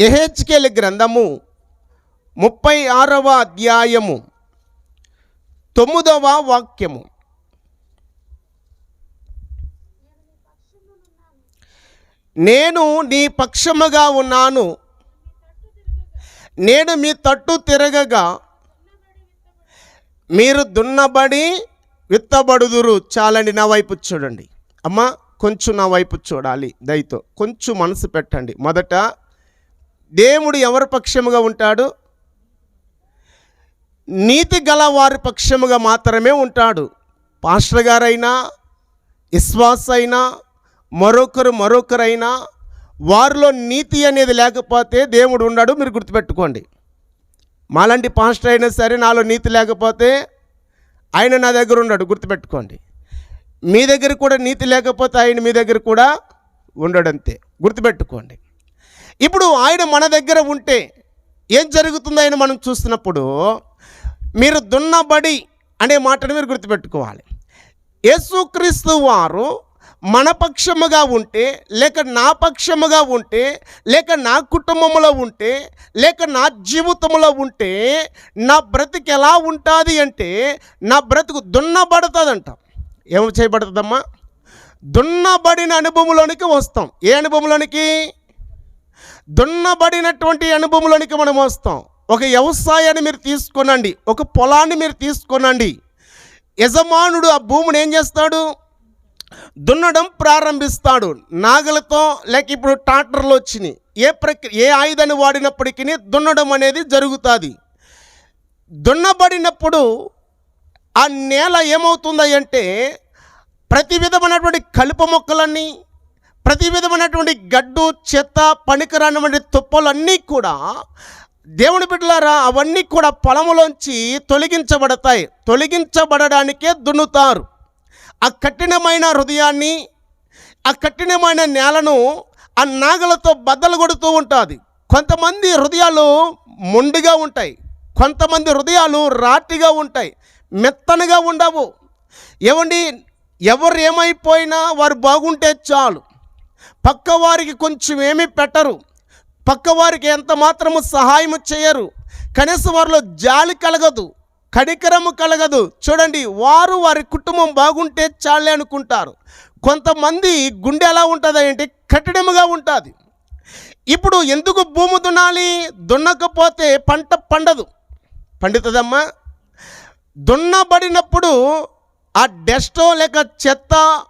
ఎహెచ్కేల్ గ్రంథము ముప్పై ఆరవ అధ్యాయము తొమ్మిదవ వాక్యము. నేను నీ పక్షముగా ఉన్నాను. నేను మీ తట్టు తిరగగా మీరు దున్నబడి విత్తబడుదురు. చాలండి నా వైపు చూడండి. అమ్మ కొంచెం నా వైపు చూడాలి. దయతో కొంచెం మనసు పెట్టండి. మొదట దేవుడు ఎవరి పక్షముగా ఉంటాడు? నీతి గల వారి పక్షముగా మాత్రమే ఉంటాడు. పాస్టర్ గారైనా విశ్వాస అయినా మరొకరు మరొకరైనా వారిలో నీతి అనేది లేకపోతే దేవుడు ఉన్నాడు మీరు గుర్తుపెట్టుకోండి. మాలాంటి పాస్టర్ అయినా సరే నాలో నీతి లేకపోతే ఆయన నా దగ్గర ఉన్నాడు గుర్తుపెట్టుకోండి. మీ దగ్గర కూడా నీతి లేకపోతే ఆయన మీ దగ్గర కూడా ఉండడంతే. గుర్తుపెట్టుకోండి. ఇప్పుడు ఆయన మన దగ్గర ఉంటే ఏం జరుగుతుందో మనం చూస్తున్నప్పుడు మీరు దున్నబడి అనే మాటను మీరు గుర్తుపెట్టుకోవాలి. యేసుక్రీస్తు వారు మన పక్షముగా ఉంటే లేక నా పక్షముగా ఉంటే లేక నా కుటుంబంలో ఉంటే లేక నా జీవితంలో ఉంటే నా బ్రతికి ఎలా ఉంటుంది అంటే నా బ్రతుకు దున్నబడుతుందంట. ఏమి చేయబడుతుందమ్మా? దున్నబడిన అనుభవంలోనికి వస్తాం. ఏ అనుభవంలోనికి? దున్నబడినటువంటి అనుభవంలోనికి మనం వస్తాం. ఒక వ్యవసాయాన్ని మీరు తీసుకొనండి ఒక పొలాన్ని మీరు తీసుకొనండి. యజమానుడు ఆ భూమిని ఏం చేస్తాడు? దున్నడం ప్రారంభిస్తాడు. నాగలతో లేక ఇప్పుడు ట్రాక్టర్లు వచ్చినాయి. ఏ ప్రక్రియ ఏ ఆయుధాన్ని వాడినప్పటికీ దున్నడం అనేది జరుగుతుంది. దున్నబడినప్పుడు ఆ నేల ఏమవుతుంది అంటే ప్రతి విధమైనటువంటి కలుపు మొక్కలన్నీ ప్రతి విధమైనటువంటి గడ్డు చెత్త పనికిరానివంటి తుప్పలన్నీ కూడా దేవుని బిడ్డలారా అవన్నీ కూడా పొలములోంచి తొలగించబడతాయి. తొలగించబడడానికే దున్నుతారు. ఆ కఠినమైన హృదయాన్ని ఆ కఠినమైన నేలను ఆ నాగలతో బద్దలు కొడుతూ ఉంటుంది. కొంతమంది హృదయాలు మొండిగా ఉంటాయి. కొంతమంది హృదయాలు రాటిగా ఉంటాయి. మెత్తనగా ఉండవు. ఏమండి? ఎవరు ఏమైపోయినా వారు బాగుంటే చాలు. పక్కవారికి కొంచెం ఏమీ పెట్టరు. పక్కవారికి ఎంత మాత్రము సహాయం చేయరు. కనీసం వారిలో జాలి కలగదు కడికరము కలగదు. చూడండి వారు వారి కుటుంబం బాగుంటే చాలే అనుకుంటారు. కొంతమంది గుండె ఎలా ఉంటుంది ఏంటి కఠినముగా ఉంటుంది. ఇప్పుడు ఎందుకు భూమి దున్నాలి? దున్నకపోతే పంట పండదు. పండుతుందమ్మా. దున్నబడినప్పుడు ఆ డెస్టో లేక చెత్త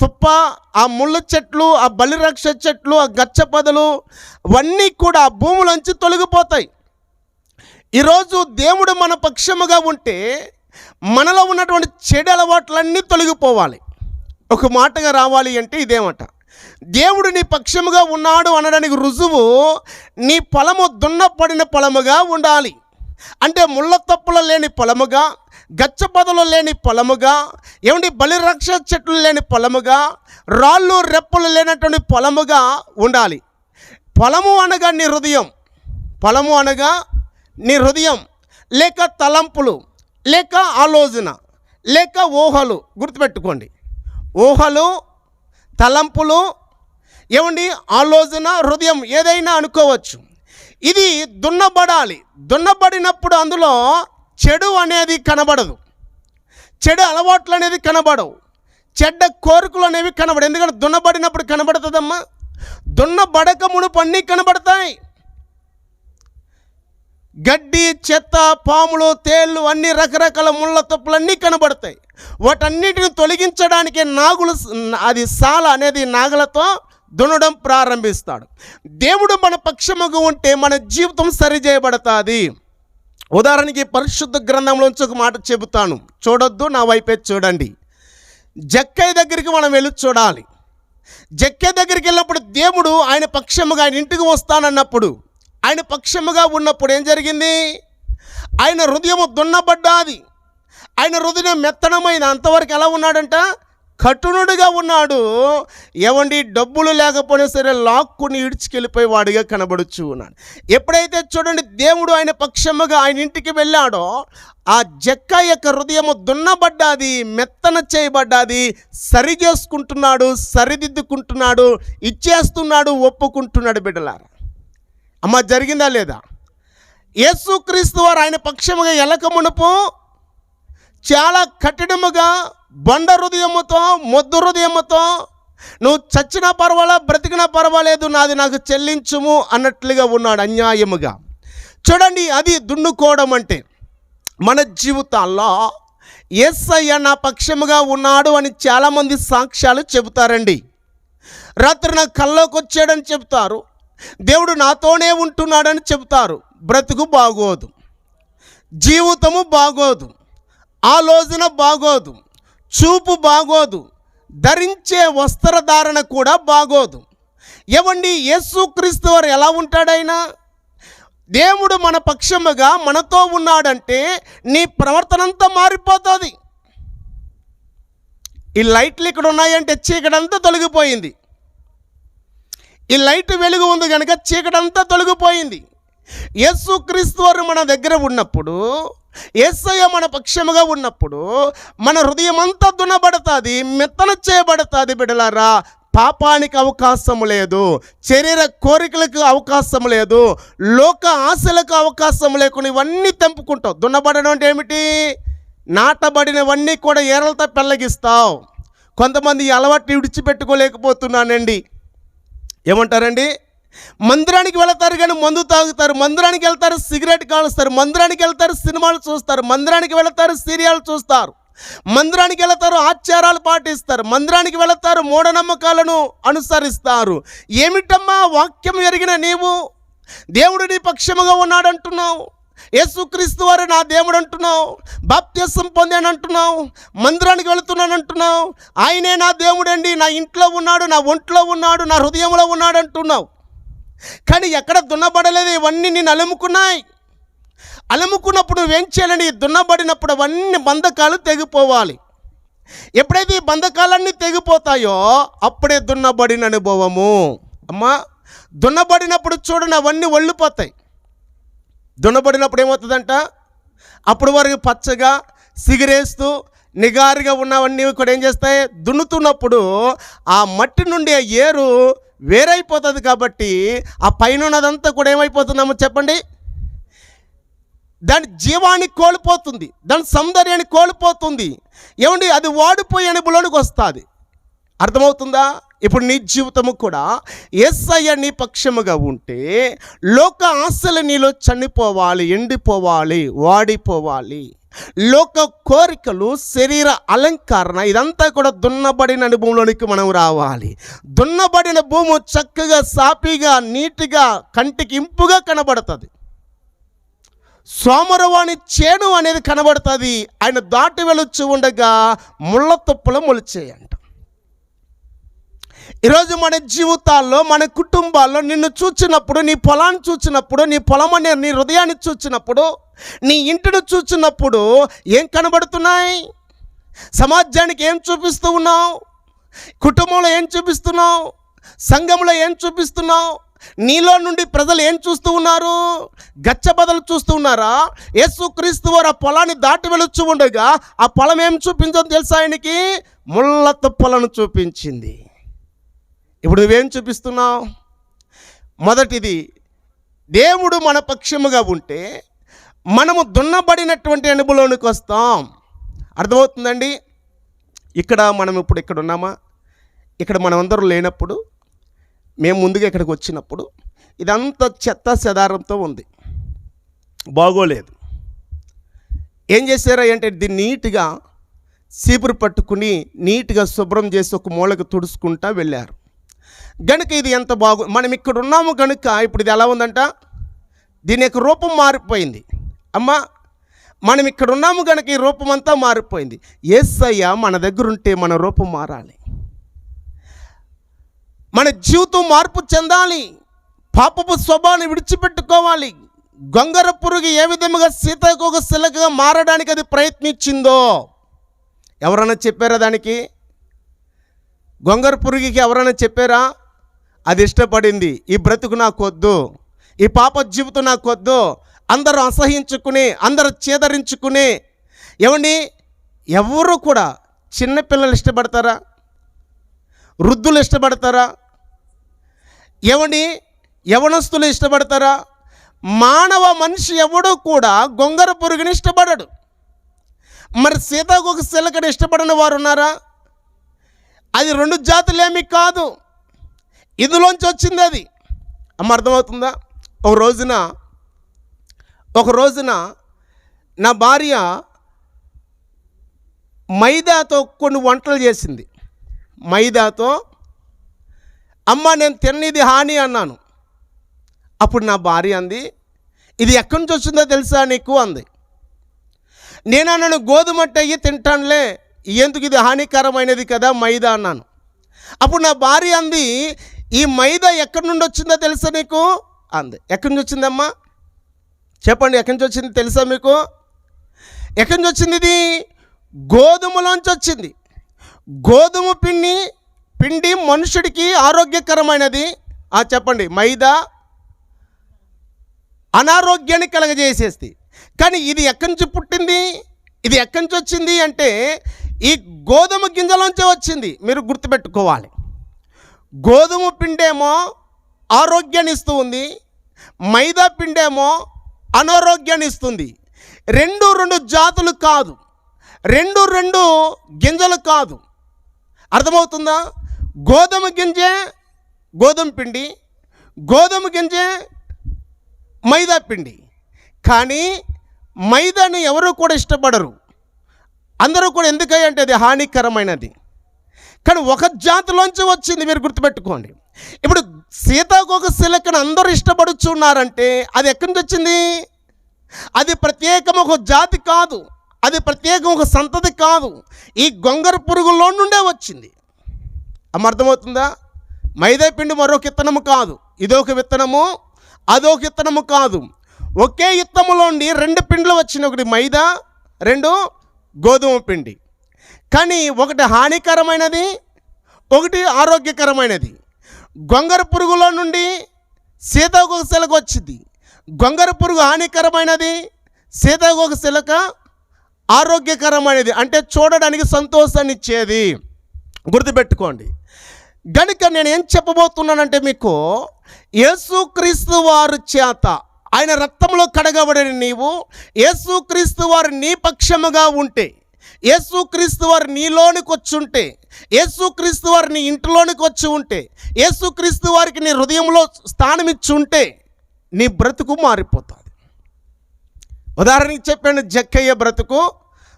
తుప్ప ఆ ముళ్ళ చెట్లు ఆ బలిరక్ష చెట్లు ఆ గచ్చ పొదలు అవన్నీ కూడా ఆ భూమిలోంచి తొలగిపోతాయి. ఈరోజు దేవుడు మన పక్షముగా ఉంటే మనలో ఉన్నటువంటి చెడు అలవాట్లన్నీ తొలగిపోవాలి. ఒక మాటగా రావాలి అంటే ఇదేమట. దేవుడు నీ పక్షముగా ఉన్నాడు అనడానికి రుజువు నీ పొలము దున్నపడిన పొలముగా ఉండాలి. అంటే ముళ్ళ తప్పులు లేని పొలముగా గచ్చపదలు లేని పొలముగా ఏమండి బలిరక్ష చెట్లు లేని పొలముగా రాళ్ళు రెప్పలు లేనటువంటి పొలముగా ఉండాలి. పొలము అనగా నీ హృదయం. పొలము అనగా నీ హృదయం. లేక తలంపులు లేక ఆలోచన లేక ఊహలు గుర్తుపెట్టుకోండి. ఊహలు తలంపులు ఏమండి ఆలోచన హృదయం ఏదైనా అనుకోవచ్చు. ఇది దున్నబడాలి. దున్నబడినప్పుడు అందులో చెడు అనేది కనబడదు. చెడు అలవాట్లు అనేది కనబడవు. చెడ్డ కోరికలు అనేవి కనబడవు. ఎందుకంటే దున్నబడినప్పుడు కనబడుతుందమ్మా. దున్నబడక మునుపు అన్నీ కనబడతాయి. గడ్డి చెత్త పాములు తేళ్ళు అన్ని రకరకాల ముళ్ళ తప్పులు అన్నీ కనబడతాయి. వాటన్నిటిని తొలగించడానికి నాగులు అది సాల అనేది నాగలతో దున్నడం ప్రారంభిస్తాడు. దేవుడు మన పక్షముగా ఉంటే మన జీవితం సరిచేయబడుతుంది ఉదాహరణకి పరిశుద్ధ గ్రంథంలోంచి ఒక మాట చెబుతాను. చూడొద్దు నా వైపే చూడండి. జక్కయ్య దగ్గరికి మనం వెళ్ళి చూడాలి. జక్కయ్య దగ్గరికి వెళ్ళినప్పుడు దేవుడు ఆయన పక్షముగా ఆయన ఇంటికి వస్తానన్నప్పుడు ఆయన పక్షముగా ఉన్నప్పుడు ఏం జరిగింది? ఆయన హృదయము దున్నబడ్డాది. ఆయన హృదయం మెత్తనమైన అంతవరకు ఎలా ఉన్నాడంట? కఠునుడిగా ఉన్నాడు. ఏమండి డబ్బులు లేకపోయినా సరే లాక్కుని ఇడ్చుకెళ్ళిపోయేవాడిగా కనబడుచు ఉన్నాడు. ఎప్పుడైతే చూడండి దేవుడు ఆయన పక్షముగా ఆయన ఇంటికి వెళ్ళాడో ఆ జక్క యొక్క హృదయము దున్నబడ్డాది మెత్తన చేయబడ్డాది సరి చేసుకుంటున్నాడు సరిదిద్దుకుంటున్నాడు ఇచ్చేస్తున్నాడు ఒప్పుకుంటున్నాడు బిడ్డలారా. అమ్మ జరిగిందా లేదా? యేసుక్రీస్తు వారు ఆయన పక్షముగా ఎలక మునుపు చాలా కఠినముగా బండ హృదయముతో మొద్దు హృదయముతో నువ్వు చచ్చినా పర్వాలా బ్రతికినా పర్వాలేదు నాది నాకు చెల్లించుము అన్నట్లుగా ఉన్నాడు అన్యాయముగా. చూడండి అది దున్నుకోవడం అంటే మన జీవితాల్లో ఎస్ఐ నా పక్షముగా ఉన్నాడు అని చాలామంది సాక్ష్యాలు చెబుతారండి. రాత్రి నా కల్లోకి వచ్చాడని చెబుతారు. దేవుడు నాతోనే ఉంటున్నాడని చెబుతారు. బ్రతుకు బాగోదు. జీవితము బాగోదు. ఆలోచన బాగోదు. చూపు బాగోదు. ధరించే వస్త్రధారణ కూడా బాగోదు. ఏమండి యేసుక్రీస్తు వారు ఎలా ఉంటాడైనా దేవుడు మన పక్షముగా మనతో ఉన్నాడంటే నీ ప్రవర్తన అంతా మారిపోతుంది. ఈ లైట్లు ఇక్కడ ఉన్నాయంటే చీకటంతా తొలగిపోయింది. ఈ లైట్ వెలుగు ఉంది కనుక చీకటంతా తొలగిపోయింది. యేసుక్రీస్తు వారు మన దగ్గర ఉన్నప్పుడు ఏసయ్య మన పక్షముగా ఉన్నప్పుడు మన హృదయం అంతా దున్నబడుతుంది మెత్తన చేయబడుతుంది బిడలారా. పాపానికి అవకాశం లేదు శరీర కోరికలకు అవకాశం లేదు లోక ఆశలకు అవకాశం లేకుండా ఇవన్నీ తెంపుకుంటావు. దున్నబడడం అంటే ఏమిటి? నాటబడినవన్నీ కూడా ఏరలతో పెళ్ళగిస్తావు కొంతమంది అలవాటు విడిచిపెట్టుకోలేకపోతున్నానండి. ఏమంటారండి? మందిరానికి వెళతారు కానీ మందు తాగుతారు. మందిరానికి వెళ్తారు సిగరెట్ కాలుస్తారు. మందిరానికి వెళ్తారు సినిమాలు చూస్తారు. మందిరానికి వెళతారు సీరియల్ చూస్తారు. మందిరానికి వెళతారు ఆచారాలు పాటిస్తారు. మందిరానికి వెళతారు మూఢనమ్మకాలను అనుసరిస్తారు. ఏమిటమ్మా వాక్యం ఎరిగిన నీవు? దేవుడు నీ పక్షముగా ఉన్నాడంటున్నావు. యేసుక్రీస్తు వారు నా దేవుడు అంటున్నావు. బాప్త్యసం పొందాను అంటున్నావు మందిరానికి వెళుతున్నాను అంటున్నావు ఆయనే నా దేవుడండి. నా ఇంట్లో ఉన్నాడు నా ఒంట్లో ఉన్నాడు నా హృదయంలో ఉన్నాడు అంటున్నావు కానీ ఎక్కడ దున్నబడలేదు ఇవన్నీ నేను అలుముకున్నాయి. అలుముకున్నప్పుడు నువ్వేం చేయాలని దున్నబడినప్పుడు అవన్నీ బంధకాలు తెగిపోవాలి. ఎప్పుడైతే ఈ బంధకాలన్నీ తెగిపోతాయో అప్పుడే దున్నబడిన అనుభవము. అమ్మా దున్నబడినప్పుడు చూడండి అవన్నీ ఒళ్ళిపోతాయి. దున్నబడినప్పుడు ఏమవుతుందంట? అప్పుడు వరకు పచ్చగా సిగరేస్తూ నిగారుగా ఉన్నవన్నీ కూడా ఏం చేస్తాయి? దున్నుతున్నప్పుడు ఆ మట్టి నుండి ఆ ఏరు వేరైపోతుంది కాబట్టి ఆ పైన ఉన్నదంతా కూడా ఏమైపోతుందమ్మో చెప్పండి? దాని జీవాన్ని కోల్పోతుంది దాని సౌందర్యాన్ని కోల్పోతుంది. ఏమండి? అది వాడిపోయి అనుభవంలోనికి వస్తుంది. అర్థమవుతుందా? ఇప్పుడు నీ జీవితము కూడా ఎస్ఐ నీ పక్షముగా ఉంటే లోక ఆశలు నీలో చనిపోవాలి ఎండిపోవాలి వాడిపోవాలి. లోక కోరికలు శరీర అలంకరణ ఇదంతా కూడా దున్నబడిన భూమిలోనికి మనం రావాలి. దున్నబడిన భూము చక్కగా సాపిగా నీట్గా కంటికి ఇంపుగా కనబడుతుంది. సోమరవాణి చేను అనేది కనబడుతుంది. ఆయన దాటి వెళ్ళొచ్చి ఉండగా ముళ్ళ తుప్పలు మొలిచేయంట. ఈరోజు మన జీవితాల్లో మన కుటుంబాల్లో నిన్ను చూచినప్పుడు నీ పొలాన్ని చూచినప్పుడు నీ పొలం అనే నీ హృదయాన్ని చూచినప్పుడు నీ ఇంటిని చూచినప్పుడు ఏం కనబడుతున్నాయి? సమాజానికి ఏం చూపిస్తూ ఉన్నావు? కుటుంబంలో ఏం చూపిస్తున్నావు? సంఘంలో ఏం చూపిస్తున్నావు? నీలో నుండి ప్రజలు ఏం చూస్తూ ఉన్నారు? గచ్చబదలు చూస్తూ ఉన్నారా? యేసు క్రీస్తు వారు ఆ పొలాన్ని దాటి వెళ్ళొచ్చు ఉండగా ఆ పొలం ఏం చూపించదో తెలుసా ఆయనకి? ముళ్ళ తుప్పలను చూపించింది. ఇప్పుడు నువ్వేం చూపిస్తున్నావు? మొదటిది దేవుడు మన పక్షముగా ఉంటే మనము దున్నబడినటువంటి అనుభవంలోనికి వస్తాం. అర్థమవుతుందండి? ఇక్కడ మనం ఇప్పుడు ఇక్కడ ఉన్నామా? ఇక్కడ మనమందరం లేనప్పుడు మేము ముందుగా ఇక్కడికి వచ్చినప్పుడు ఇదంతా చెత్త చెదారంతో ఉంది. బాగోలేదు. ఏం చేశారా అంటే దీన్ని నీట్గా సీపురు పట్టుకుని నీట్గా శుభ్రం చేసి ఒక మూలకు తుడుచుకుంటా వెళ్ళారు. గనుక ఇది ఎంత బాగు మనం ఇక్కడ ఉన్నాము కనుక ఇప్పుడు ఇది ఎలా ఉందంట? దీని యొక్క రూపం మారిపోయింది. అమ్మా మనం ఇక్కడ ఉన్నాము కనుక ఈ రూపం అంతా మారిపోయింది. ఏసయ్య మన దగ్గర ఉంటే మన రూపం మారాలి. మన జీవితం మార్పు చెందాలి. పాపపు స్వభావాన్ని విడిచిపెట్టుకోవాలి. గొంగర పురుగు ఏ విధముగా సీతాకోక శిలకగా మారడానికి అది ప్రయత్నించిందో ఎవరన్నా చెప్పారా దానికి? గొంగర పురుగుకి ఎవరైనా చెప్పారా? అది ఇష్టపడింది. ఈ బ్రతుకు నాకు వద్దు ఈ పాప జీవితం నాకు వద్దు అందరూ అసహించుకుని అందరూ చేదరించుకుని ఏమండి? ఎవరు కూడా చిన్నపిల్లలు ఇష్టపడతారా? వృద్ధులు ఇష్టపడతారా? ఏమండి? యవనస్తులు ఇష్టపడతారా? మానవ మనిషి ఎవడూ కూడా గొంగర పురుగుని ఇష్టపడడు. మరి సీతాకోక సిలకని ఇష్టపడని వారు ఉన్నారా అది రెండు జాతులేమి కాదు. ఇందులోంచి వచ్చింది అది. అమ్మ అర్థమవుతుందా? ఒక రోజున ఒక రోజున నా భార్య మైదాతో కొన్ని వంటలు చేసింది. మైదాతో అమ్మ నేను తిననిది హాని అన్నాను. అప్పుడు నా భార్య అంది ఇది ఎక్కడి నుంచి వచ్చిందో తెలుసా నీకు? అంది. నేను అన్నాను గోధుమ అయ్యి తింటానులే ఎందుకు ఇది హానికరమైనది కదా మైదా అన్నాను. అప్పుడు నా భార్య అంది ఈ మైదా ఎక్కడి నుండి వచ్చిందో తెలుసా నీకు? అంది. ఎక్కడి నుంచి వచ్చిందమ్మా? చెప్పండి ఎక్కడి నుంచి వచ్చింది తెలుసా మీకు? ఎక్కడి నుంచి వచ్చింది ఇది? గోధుమలోంచి వచ్చింది. గోధుమ పిండి పిండి మనుషుడికి ఆరోగ్యకరమైనది. ఆ చెప్పండి మైదా అనారోగ్యాన్ని కలగజేసేస్తుంది. కానీ ఇది ఎక్కడి నుంచి పుట్టింది? ఇది ఎక్కడి నుంచి వచ్చింది? అంటే ఈ గోధుమ గింజలోంచే వచ్చింది. మీరు గుర్తుపెట్టుకోవాలి. గోధుమ పిండేమో ఆరోగ్యాన్ని ఇస్తూ ఉంది మైదా పిండేమో అనారోగ్యాన్ని ఇస్తుంది. రెండు రెండు జాతులు కాదు. రెండు రెండు గింజలు కాదు. అర్థమవుతుందా? గోధుమ గింజే గోధుమ పిండి గోధుమ గింజే మైదా పిండి. కానీ మైదాని ఎవరు కూడా ఇష్టపడరు. అందరూ కూడా ఎందుకయ్య అంటే అది హానికరమైనది. కానీ ఒక జాతిలోంచి వచ్చింది మీరు గుర్తుపెట్టుకోండి. ఇప్పుడు సీతాకోక శిలకను అందరూ ఇష్టపడుచున్నారంటే అది ఎక్కడి నుంచి వచ్చింది? అది ప్రత్యేకం ఒక జాతి కాదు. అది ప్రత్యేకం ఒక సంతతి కాదు. ఈ గొంగర పురుగుల్లో నుండే వచ్చింది. అమ్మ అర్థమవుతుందా? మైదా పిండి మరొక ఇత్తనము కాదు. ఇదొక విత్తనము అదొక విత్తనము కాదు. ఒకే ఇత్తములోండి రెండు పిండ్లు వచ్చినాయి. ఒకటి మైదా రెండు గోధుమ పిండి. కానీ ఒకటి హానికరమైనది ఒకటి ఆరోగ్యకరమైనది. గొంగర పురుగులో నుండి సీతాకోక శిలక వచ్చింది. గొంగర పురుగు హానికరమైనది సీతాకోక శిలక ఆరోగ్యకరమైనది. అంటే చూడడానికి సంతోషాన్ని ఇచ్చేది. గుర్తుపెట్టుకోండి. గనుక నేను ఏం చెప్పబోతున్నానంటే మీకు యేసుక్రీస్తు వారు చేత ఆయన రక్తంలో కడగబడిన నీవు యేసుక్రీస్తు వారు నీ పక్షముగా ఉంటే యేసుక్రీస్తు వారు నీలోనికి వచ్చి ఉంటే యేసుక్రీస్తు వారు నీ ఇంటిలోనికి వచ్చి ఉంటే యేసుక్రీస్తు వారికి నీ హృదయంలో స్థానం ఇచ్చి ఉంటే నీ బ్రతుకు మారిపోతుంది. ఉదాహరణకి చెప్పాను జక్కయ్య బ్రతుకు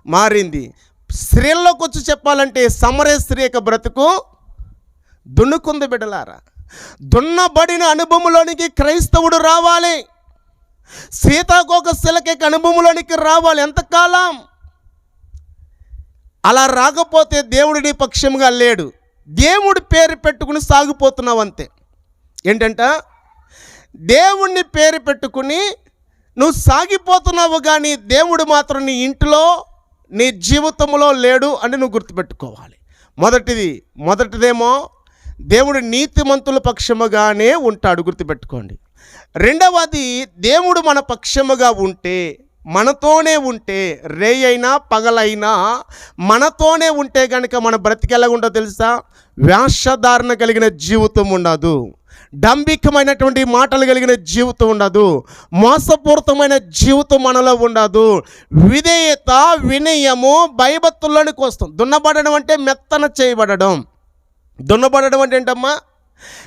మారింది. స్త్రీల్లోకి వచ్చి చెప్పాలంటే సమరే స్త్రీ యొక్క బ్రతుకు దున్నుకుంది బిడ్డలారా. దున్నబడిన అనుభవంలోనికి క్రైస్తవుడు రావాలి. సీతాకోక శిలక అనుభవంలోనికి రావాలి ఎంతకాలం? అలా రాకపోతే దేవుడు నీ పక్షంగా లేడు. దేవుడి పేరు పెట్టుకుని సాగిపోతున్నావు అంతే. ఏంటంట? దేవుణ్ణి పేరు పెట్టుకుని నువ్వు సాగిపోతున్నావు కానీ దేవుడు మాత్రం నీ ఇంటిలో నీ జీవితంలో లేడు అని నువ్వు గుర్తుపెట్టుకోవాలి. మొదటిది మొదటిదేమో దేవుడు నీతిమంతుల పక్షముగానే ఉంటాడు గుర్తుపెట్టుకోండి. రెండవది దేవుడు మన పక్షముగా ఉంటే మనతోనే ఉంటే రే అయినా పగలైనా మనతోనే ఉంటే కనుక మన బ్రతికెలా ఉంటుందో తెలుసా? వ్యాసధారణ కలిగిన జీవితం ఉండదు. డంబికమైనటువంటి మాటలు కలిగిన జీవితం ఉండదు. మోసపూరితమైన జీవితం మనలో ఉండదు. విధేయత వినయము భయభత్తుల్లోనికి వస్తాం దున్నబడడం అంటే మెత్తన చేయబడడం. దున్నబడడం అంటే ఏంటమ్మా?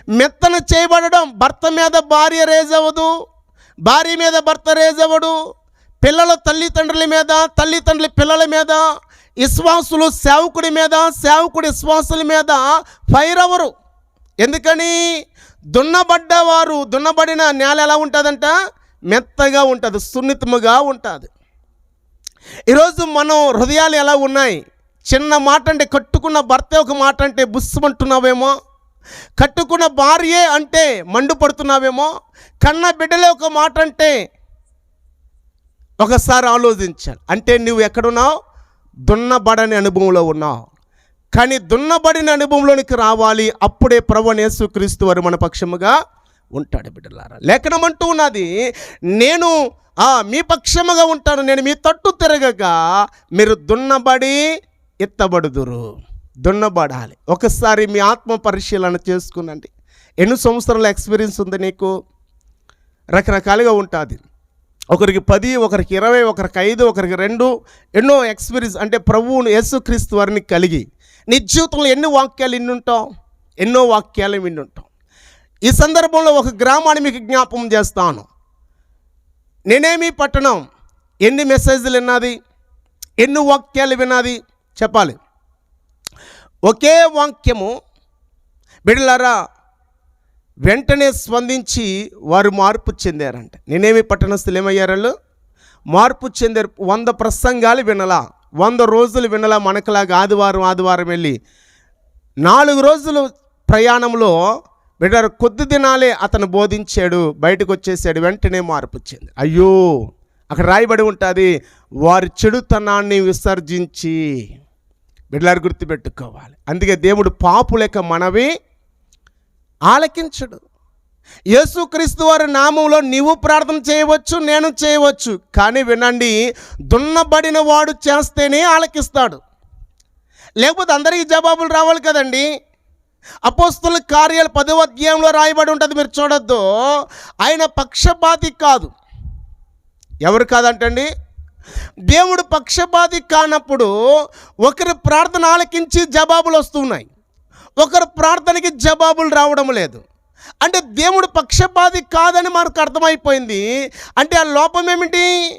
మెత్తన చేయబడడం. భర్త మీద భార్య రేజ్ అవ్వదు భార్య మీద భర్త రేజ్ అవ్వడు పిల్లల తల్లిదండ్రుల మీద తల్లిదండ్రుల పిల్లల మీద విశ్వాసులు సేవకుడి మీద సేవకుడి విశ్వాసుల మీద ఫైర్ అవ్వరు. ఎందుకని? దున్నబడ్డవారు దున్నబడిన నేల ఎలా ఉంటుందంట? మెత్తగా ఉంటుంది సున్నితముగా ఉంటుంది. ఈరోజు మనం హృదయాలు ఎలా ఉన్నాయి? చిన్న మాట అంటే కట్టుకున్న భర్త ఒక మాట అంటే బుస్సుమంటున్నావేమో? కట్టుకున్న భార్యే అంటే మండుపడుతున్నావేమో? కన్న బిడ్డలే ఒక మాట అంటే ఒకసారి ఆలోచించాలి. అంటే నువ్వు ఎక్కడున్నావు? దున్నబడని అనుభవంలో ఉన్నావు. కానీ దున్నబడిన అనుభవంలోనికి రావాలి. అప్పుడే ప్రవణేశు క్రీస్తు వారు మన పక్షముగా ఉంటాడు బిడ్డలారా. లేఖనం అంటూ ఉన్నది నేను మీ పక్షముగా ఉంటాను. నేను మీ తట్టు తిరగగా మీరు దున్నబడి ఎత్తబడుదురు. దున్నబడాలి. ఒకసారి మీ ఆత్మ పరిశీలన చేసుకునండి. ఎన్ని సంవత్సరాల ఎక్స్పీరియన్స్ ఉంది నీకు? రకరకాలుగా ఉంటుంది. ఒకరికి పది ఒకరికి ఇరవై ఒకరికి ఐదు ఒకరికి రెండు ఎన్నో ఎక్స్పీరియన్స్ అంటే ప్రభువును యేసుక్రీస్తు వారిని కలిగి నీ జీవితంలో ఎన్ని వాక్యాలు ఇన్నుంటాం ఎన్నో వాక్యాలు విన్నుంటాం ఈ సందర్భంలో ఒక గ్రామాన్ని మీకు జ్ఞాపం చేస్తాను. నేనేమి పట్టణం? ఎన్ని మెసేజ్లు విన్నది? ఎన్ని వాక్యాలు విన్నది? చెప్పాలి. ఒకే వాక్యము బిడలారా వెంటనే స్పందించి వారు మార్పు చెందారంట. నేనేమి పట్టణస్థులు ఏమయ్యారు మార్పు చెందారు. వంద ప్రసంగాలు వినలా. వంద రోజులు వినలా మనకులాగా ఆదివారం ఆదివారం వెళ్ళి. నాలుగు రోజులు ప్రయాణంలో బిడ్డారు కొద్ది దినాలే అతను బోధించాడు బయటకు వచ్చేసాడు వెంటనే మార్పు వచ్చింది అయ్యో! అక్కడ రాయబడి ఉంటుంది వారి చెడుతనాన్ని విసర్జించి బిడ్డలారు గుర్తుపెట్టుకోవాలి. అందుకే దేవుడు పాపు లేక మనవి ఆలకించడు. యేసుక్రీస్తు వారి నామంలో నీవు ప్రార్థన చేయవచ్చు నేను చేయవచ్చు కానీ వినండి దున్నబడిన వాడు చేస్తేనే ఆలకిస్తాడు. లేకపోతే అందరికీ జవాబులు రావాలి కదండి. అపోస్తుల కార్యాలు పదవ అధ్యాయంలో రాయబడి ఉంటుంది మీరు చూడొద్దు. ఆయన పక్షపాతి కాదు. ఎవరు కాదంటండి? దేవుడు పక్షపాతి కానప్పుడు ఒకరి ప్రార్థన ఆలకించి జవాబులు వస్తున్నాయి. ఒకరి ప్రార్థనకి జవాబులు రావడం లేదు. అంటే దేవుడు పక్షపాతి కాదని మనకు అర్థమైపోయింది. అంటే ఆ లోపం ఏమిటి?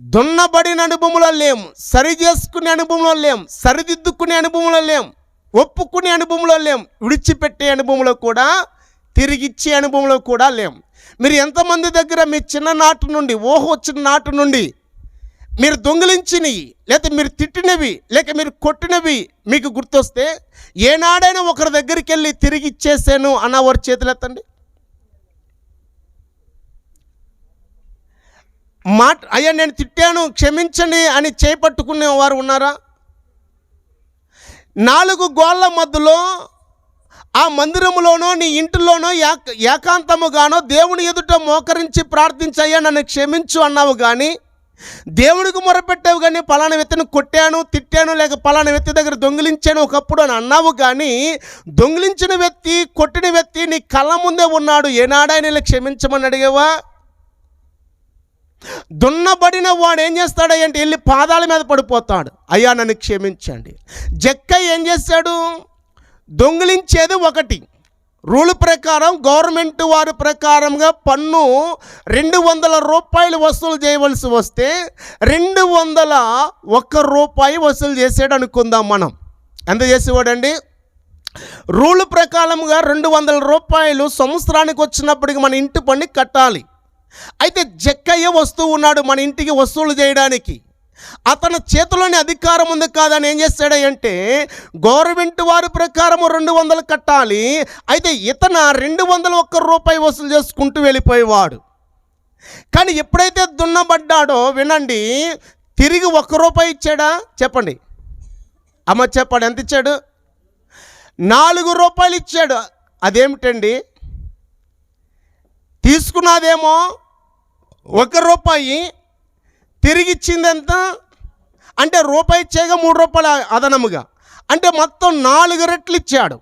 దున్నబడిన అనుభవంలో లేము సరి చేసుకునే అనుభవంలో లేం. సరిదిద్దుకునే అనుభవంలో లేం. ఒప్పుకునే అనుభవంలో లేం. విడిచిపెట్టే అనుభవంలో కూడా తిరిగిచ్చే అనుభవంలో కూడా లేం. మీరు ఎంతమంది దగ్గర మీ చిన్ననాటి నుండి ఊహ వచ్చిన నాటి నుండి మీరు దొంగిలించినవి లేకపోతే మీరు తిట్టినవి లేక మీరు కొట్టినవి మీకు గుర్తొస్తే ఏనాడైనా ఒకరి దగ్గరికి వెళ్ళి తిరిగి ఇచ్చేసాను అన్న వారి చేతులు ఎత్తండి. మాట అయ్యా నేను తిట్టాను క్షమించండి అని చేపట్టుకునే వారు ఉన్నారా? నాలుగు గోళ్ళ మధ్యలో ఆ మందిరంలోనో నీ ఇంటిలోనో ఏకాంతముగానో దేవుని ఎదుట మోకరించి ప్రార్థించయ్యా నన్ను క్షమించు అన్నావు కానీ దేవుడికి మొరపెట్టావు కానీ పలానా వ్యక్తిని కొట్టాను తిట్టాను లేక పలానా వ్యక్తి దగ్గర దొంగిలించాను ఒకప్పుడు అని అన్నావు కానీ దొంగిలించిన వ్యక్తి కొట్టిన వ్యక్తి నీ కళ్ళ ముందే ఉన్నాడు. ఏనాడైనా క్షమించమని అడిగేవా? దున్నబడిన వాడు ఏం చేస్తాడు అంటే వెళ్ళి పాదాల మీద పడిపోతాడు. అయ్యా నన్ను క్షమించండి. జక్క ఏం చేశాడు దొంగిలించేది ఒకటి. రూల్ ప్రకారం గవర్నమెంట్ వారి ప్రకారంగా పన్ను రెండు వందల రూపాయలు వసూలు చేయవలసి వస్తే రెండు వందల ఒక్క రూపాయి వసూలు చేసాడు అనుకుందాం మనం. ఎంత చేసేవాడండి? రూల్ ప్రకారంగా రెండు వందల రూపాయలు సంవత్సరానికి వచ్చినప్పటికి మన ఇంటి పన్ను కట్టాలి. అయితే జక్కయ్య వస్తూ ఉన్నాడు మన ఇంటికి వసూలు చేయడానికి. అతని చేతిలోని అధికారం ఉంది కాదని ఏం చేస్తాడు అంటే గవర్నమెంట్ వారి ప్రకారం రెండు వందలు కట్టాలి అయితే ఇతన రెండు వందల ఒక్క రూపాయి వసూలు చేసుకుంటూ వెళ్ళిపోయేవాడు. కానీ ఎప్పుడైతే దున్నబడ్డాడో వినండి తిరిగి ఒక్క రూపాయి ఇచ్చాడా? చెప్పండి. అమ్మ చెప్పాడు ఎంత ఇచ్చాడు? నాలుగు రూపాయలు ఇచ్చాడు. అదేమిటండి? తీసుకున్నదేమో ఒక రూపాయి తిరిగిచ్చింది ఎంత అంటే రూపాయి ఇచ్చేగా మూడు రూపాయలు అదనముగా. అంటే మొత్తం నాలుగు రెట్లు ఇచ్చాడు.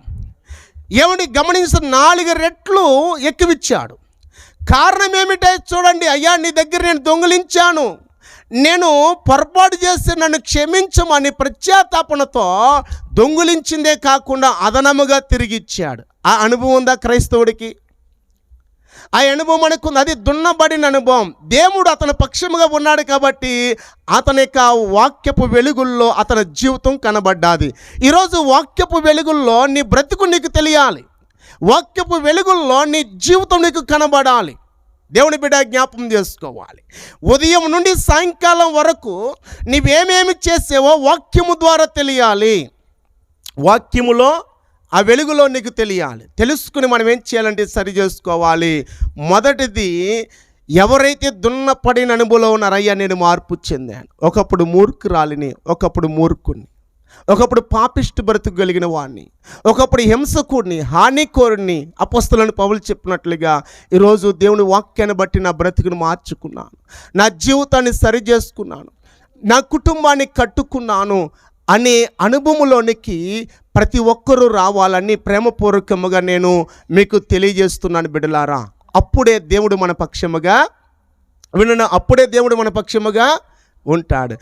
ఏమండి గమనించిన నాలుగు రెట్లు ఎక్కువిచ్చాడు. కారణం ఏమిటో చూడండి అయ్యా నీ దగ్గర నేను దొంగిలించాను. నేను పొరపాటు చేసి నన్ను క్షమించమని ప్రత్యాతాపనతో దొంగిలించిందే కాకుండా అదనముగా తిరిగిచ్చాడు. ఆ అనుభవం ఉందా క్రైస్తవుడికి? ఆ అనుభవం అనుకుంది. అది దున్నబడిన అనుభవం. దేవుడు అతని పక్షముగా ఉన్నాడు కాబట్టి అతని యొక్క వాక్యపు వెలుగుల్లో అతని జీవితం కనబడ్డాది. ఈరోజు వాక్యపు వెలుగుల్లో నీ బ్రతుకు నీకు తెలియాలి. వాక్యపు వెలుగుల్లో నీ జీవితం నీకు కనబడాలి. దేవుని బిడ్డ జ్ఞాపం చేసుకోవాలి. ఉదయం నుండి సాయంకాలం వరకు నీవేమేమి చేసేవో వాక్యము ద్వారా తెలియాలి. వాక్యములో ఆ వెలుగులో నీకు తెలియాలి. తెలుసుకుని మనం ఏం చేయాలంటే సరి చేసుకోవాలి. మొదటిది ఎవరైతే దున్నపడిన అనుభవంలో ఉన్నారయ్యా నేను మార్పు చెందాను. ఒకప్పుడు మూర్ఖురాలిని ఒకప్పుడు మూర్ఖుని ఒకప్పుడు పాపిష్టి బ్రతుకు కలిగిన వాడిని ఒకప్పుడు హింసకుడిని హానికోరుణ్ణి అపస్తులను పౌలు చెప్పినట్లుగా ఈరోజు దేవుని వాక్యాన్ని బట్టి నా బ్రతుకును మార్చుకున్నాను. నా జీవితాన్ని సరి చేసుకున్నాను. నా కుటుంబాన్ని కట్టుకున్నాను అనే అనుభవంలోనికి ప్రతి ఒక్కరూ రావాలని ప్రేమపూర్వకముగా నేను మీకు తెలియజేస్తున్నాను బిడ్డలారా. అప్పుడే దేవుడు మన పక్షముగా విన్న అప్పుడే దేవుడు మన పక్షముగా ఉంటాడు.